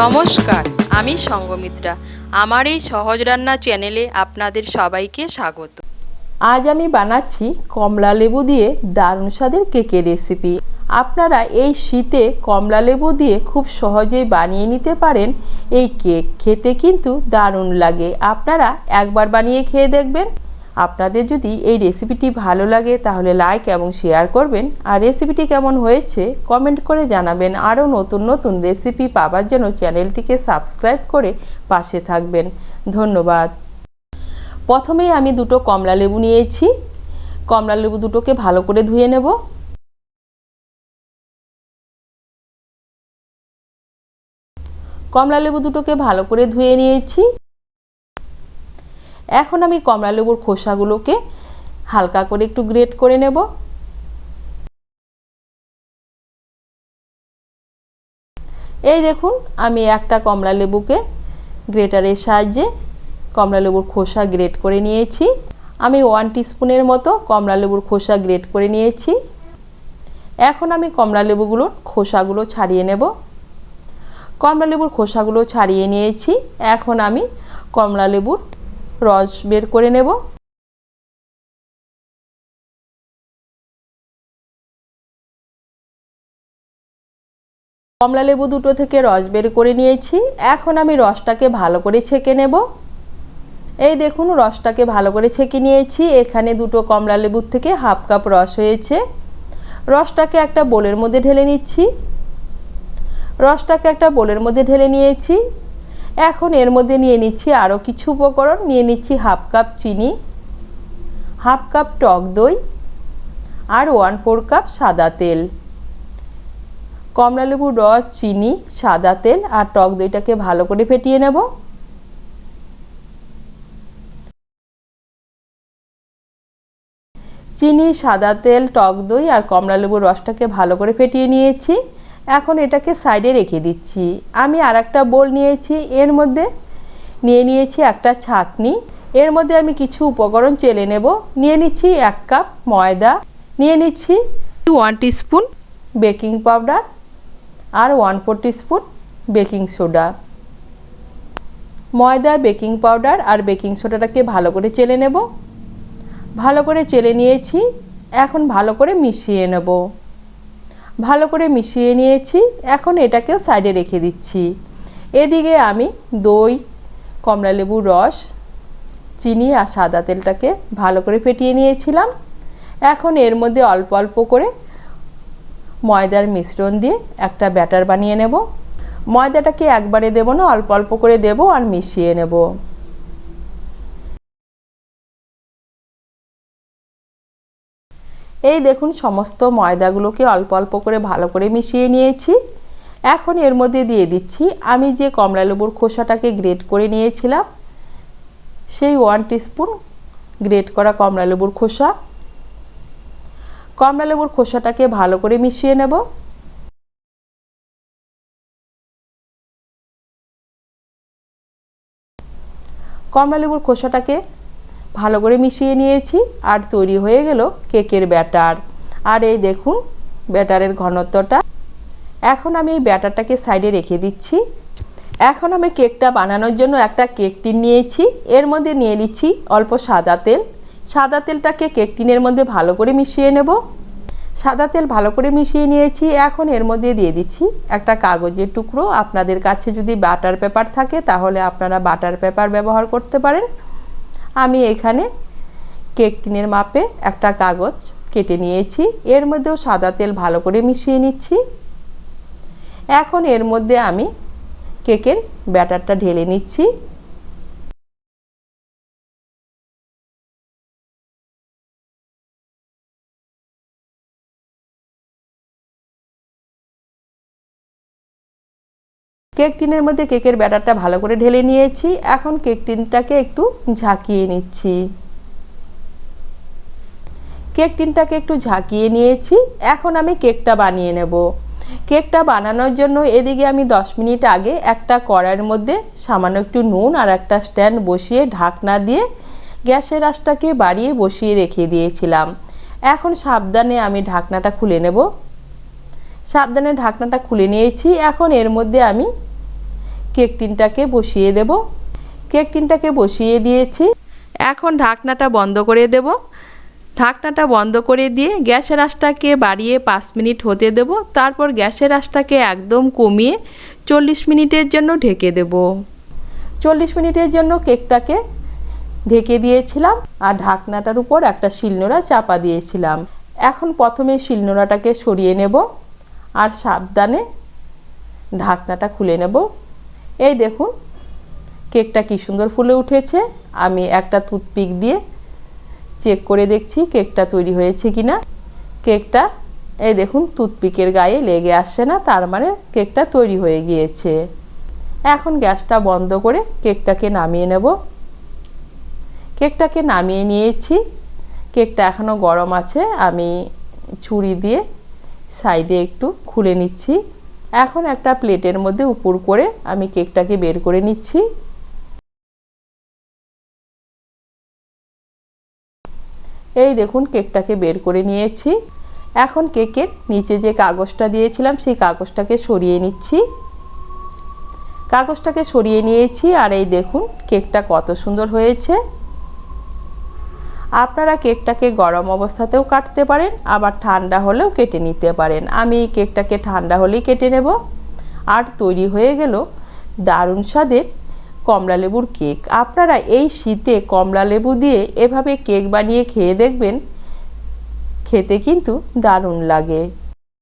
নমস্কার, আমি সঙ্গমিত্রা। আমার এই সহজ রান্না চ্যানেলে আপনাদের সবাইকে স্বাগত। আজ আমি বানাচ্ছি কমলা লেবু দিয়ে দারুণ স্বাদের কেকের রেসিপি আপনারা এই শীতে কমলা লেবু দিয়ে খুব সহজেই বানিয়ে নিতে পারেন। এই কেক খেতে কিন্তু দারুণ লাগে। আপনারা একবার বানিয়ে খেয়ে দেখবেন। আপনাদের যদি এই রেসিপিটি ভালো লাগে, তাহলে লাইক এবং শেয়ার করবেন। আর রেসিপিটি কেমন হয়েছে কমেন্ট করে জানাবেন। আরও নতুন নতুন রেসিপি পাওয়ার জন্য চ্যানেলটিকে সাবস্ক্রাইব করে পাশে থাকবেন। ধন্যবাদ। প্রথমেই আমি দুটো কমলা লেবু নিয়েছি। কমলা লেবু দুটোকে ভালো করে ধুয়ে নেব। কমলা লেবু দুটোকে ভালো করে ধুয়ে নিয়েছি। এখন আমি কমলা লেবুর খোসাগুলোকে হালকা করে একটু গ্রেট করে নেব। এই দেখুন, আমি একটা কমলা লেবুকে গ্রেটারের সাহায্যে কমলা লেবুর খোসা গ্রেট করে নিয়েছি। আমি ওয়ান টিস্পুনের মতো কমলা লেবুর খোসা গ্রেট করে নিয়েছি। এখন আমি কমলা লেবুগুলোর খোসাগুলো ছাড়িয়ে নেব। কমলা লেবুর খোসাগুলো ছাড়িয়ে নিয়েছি। এখন আমি কমলা লেবুর রস বের করে নেব। কমলা লেবু দুটো থেকে রস বের করে নিয়েছি। এখন আমি রসটাকে ভালো করে ছেঁকে নেব। এই দেখুন, রসটাকে ভালো করে ছেঁকে নিয়েছি। এখানে দুটো কমলা লেবুর থেকে হাফ কাপ রস হয়েছে। রসটাকে একটা বোলের মধ্যে ঢেলে নিচ্ছি। রসটাকে একটা বোলের মধ্যে ঢেলে নিয়েছি। এখন এর মধ্যে নিয়ে নিচ্ছি আরও কিছু উপকরণ। নিয়ে নিচ্ছি হাফ কাপ চিনি, হাফ কাপ টক দই আর ওয়ান ফোর কাপ সাদা তেল। কমলালেবুর রস, চিনি, সাদা তেল আর টক দইটাকে ভালো করে ফেটিয়ে নেব। চিনি, সাদা তেল, টক দই আর কমলালেবুর রসটাকে ভালো করে ফেটিয়ে নিয়েছি। এখন এটাকে সাইডে রেখে দিচ্ছি। আমি আর একটা বোল নিয়েছি, এর মধ্যে নিয়ে নিয়েছি একটা ছাকনি। এর মধ্যে আমি কিছু উপকরণ চেলে নেব। নিয়ে নিচ্ছি এক কাপ ময়দা, নিয়ে নিচ্ছি ওয়ান টিস্পুন বেকিং পাউডার আর one four teaspoon baking soda ময়দা বেকিং পাউডার আর বেকিং সোডাটাকে ভালো করে চেলে নেব। ভালো করে চেলে নিয়েছি। এখন ভালো করে মিশিয়ে নেব। ভালো করে মিশিয়ে নিয়েছি। এখন এটাকেও সাইডে রেখে দিচ্ছি। এদিকে আমি দই, কমলালেবুর রস, চিনি আর সাদা তেলটাকে ভালো করে ফেটিয়ে নিয়েছিলাম। এখন এর মধ্যে অল্প অল্প করে ময়দার মিশ্রণ দিয়ে একটা ব্যাটার বানিয়ে নেব। ময়দাটাকে একবারে দেব না, অল্প অল্প করে দেব আর মিশিয়ে নেব। এই দেখুন, সমস্ত ময়দাগুলোকে অল্প অল্প করে ভালো করে মিশিয়ে নিয়েছি। এখন এর মধ্যে দিয়ে দিচ্ছি, আমি যে কমলা লেবুর খোসাটাকে গ্রেট করে নিয়েছিলাম, সেই ওয়ান টিস্পুন গ্রেট করা কমলা লেবুর খোসা। কমলা লেবুর খোসাটাকে ভালো করে মিশিয়ে নেব। কমলা লেবুর খোসাটাকে ভালো করে মিশিয়ে নিয়েছি আর তৈরি হয়ে গেল কেকের ব্যাটার। আর এই দেখুন ব্যাটারের ঘনত্বটা। এখন আমি এই ব্যাটারটাকে সাইডে রেখে দিচ্ছি। এখন আমি কেকটা বানানোর জন্য একটা কেক টিন নিয়েছি। এর মধ্যে নিয়ে নিচ্ছি অল্প সাদা তেল। সাদা তেলটাকে কেক টিনের মধ্যে ভালো করে মিশিয়ে নেব। সাদা তেল ভালো করে মিশিয়ে নিয়েছি। এখন এর মধ্যে দিয়ে দিচ্ছি একটা কাগজের টুকরো। আপনাদের কাছে যদি বাটার পেপার থাকে তাহলে আপনারা বাটার পেপার ব্যবহার করতে পারেন। আমি এখানে কেক টিনের মাপে একটা কাগজ কেটে নিয়েছি। এর মধ্যেও সাদা তেল ভালো করে মিশিয়ে নিচ্ছি। এখন এর মধ্যে আমি কেকের ব্যাটারটা ঢেলে নিচ্ছি। কেক টিনের মধ্যে কেকের ব্যাটারটা ভালো করে ঢেলে নিয়েছি। এখন কেক টিনটাকে একটু ঝাঁকিয়ে নিচ্ছি। কেক টিনটাকে একটু ঝাঁকিয়ে নিয়েছি। এখন আমি কেকটা বানিয়ে নেব। কেকটা বানানোর জন্য এদিকে আমি 10 মিনিট আগে একটা কড়াইয়ের মধ্যে সামান্য একটু নুন আর একটা স্ট্যান্ড বসিয়ে ঢাকনা দিয়ে গ্যাসের আঁচটাকে বাড়িয়ে বসিয়ে রেখে দিয়েছিলাম। এখন সাবধানে আমি ঢাকনাটা খুলে নেব। সাবধানে ঢাকনাটা খুলে নিয়েছি। এখন এর মধ্যে আমি কেক টিনটাকে বসিয়ে দেব। কেক টিনটাকে বসিয়ে দিয়েছি। এখন ঢাকনাটা বন্ধ করে দেব। ঢাকনাটা বন্ধ করে দিয়ে গ্যাসের আঁচটাকে বাড়িয়ে পাঁচ মিনিট হতে দেব। তারপর গ্যাসের আঁচটাকে একদম কমিয়ে চল্লিশ মিনিটের জন্য ঢেকে দেব। চল্লিশ মিনিটের জন্য কেকটাকে ঢেকে দিয়েছিলাম আর ঢাকনাটার উপর একটা শিলনোড়া চাপা দিয়েছিলাম। এখন প্রথমে শিলনোড়াটাকে সরিয়ে নেব আর সাবধানে ঢাকনাটা খুলে নেব। এই দেখুন, কেকটা কি সুন্দর ফুলে উঠেছে। আমি একটা টুথপিক দিয়ে চেক করে দেখছি কেকটা তৈরি হয়েছে কিনা। কেকটা, এই দেখুন টুথপিকের গায়ে লেগে আসছে না, তার মানে কেকটা তৈরি হয়ে গিয়েছে। এখন গ্যাসটা বন্ধ করে কেকটাকে নামিয়ে নেব। কেকটাকে নামিয়ে নিয়েছি। কেকটা এখনও গরম আছে, আমি ছুরি দিয়ে সাইডে একটু খুলে নিচ্ছি। এখন একটা প্লেটের মধ্যে উপর করে আমি কেকটাকে বের করে নিচ্ছি। এই দেখুন, কেকটাকে বের করে নিয়েছি। এখন কেকের নিচে যে কাগজটা দিয়েছিলাম, সেই কাগজটাকে সরিয়ে নিচ্ছি। কাগজটাকে সরিয়ে নিয়েছি আর এই দেখুন, কেকটা কত সুন্দর হয়েছে। আপনারা কেকটাকে গরম অবস্থাতেও কাটতে পারেন, আবার ঠান্ডা হলেও কেটে নিতে পারেন। আমি কেকটাকে ঠান্ডা হলেই কেটে নেব। আর তৈরি হয়ে গেল দারুণ স্বাদের কমলা লেবুর কেক। আপনারা এই শীতে কমলা লেবু দিয়ে এভাবে কেক বানিয়ে খেয়ে দেখবেন, খেতে কিন্তু দারুণ লাগে।